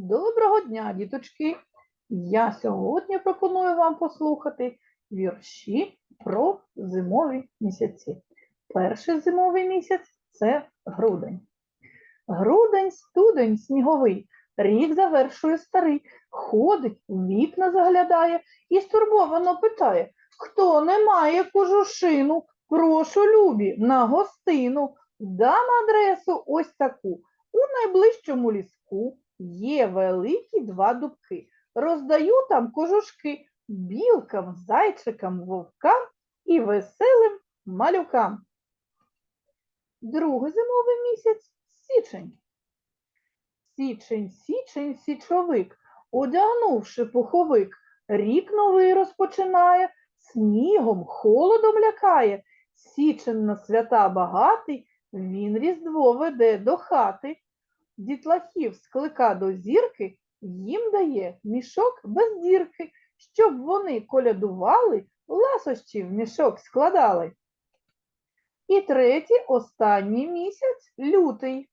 Доброго дня, діточки! Я сьогодні пропоную вам послухати вірші про зимові місяці. Перший зимовий місяць це грудень. Грудень, студень сніговий, рік завершує старий, ходить, вікна заглядає і стурбовано питає, хто не має кожушину, прошу любі на гостину. Дам адресу ось таку. У найближчому ліску є великі два дубки. Роздаю там кожушки білкам, зайчикам, вовкам і веселим малюкам. Другий зимовий місяць січень. Січень, січень, січовик, одягнувши пуховик, рік новий розпочинає, снігом, холодом лякає. Січень на свята багатий, він різдво веде до хати. Дітлахів склика до зірки, їм дає мішок без дірки, щоб вони колядували, ласощі в мішок складали. І третій, останній місяць лютий.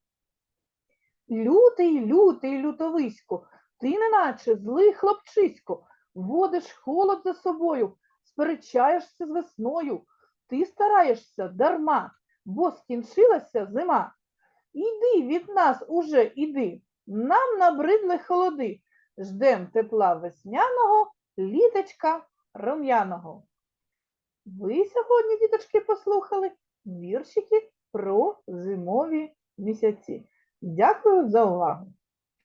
Лютий, лютий, лютовисько, ти неначе злий хлопчисько, водиш холод за собою, сперечаєшся з весною, ти стараєшся дарма, бо скінчилася зима. Іди від нас уже, іди, нам набридли холоди, ждем тепла весняного, літочка рум'яного. Ви сьогодні, діточки, послухали віршики про зимові місяці. Дякую за увагу!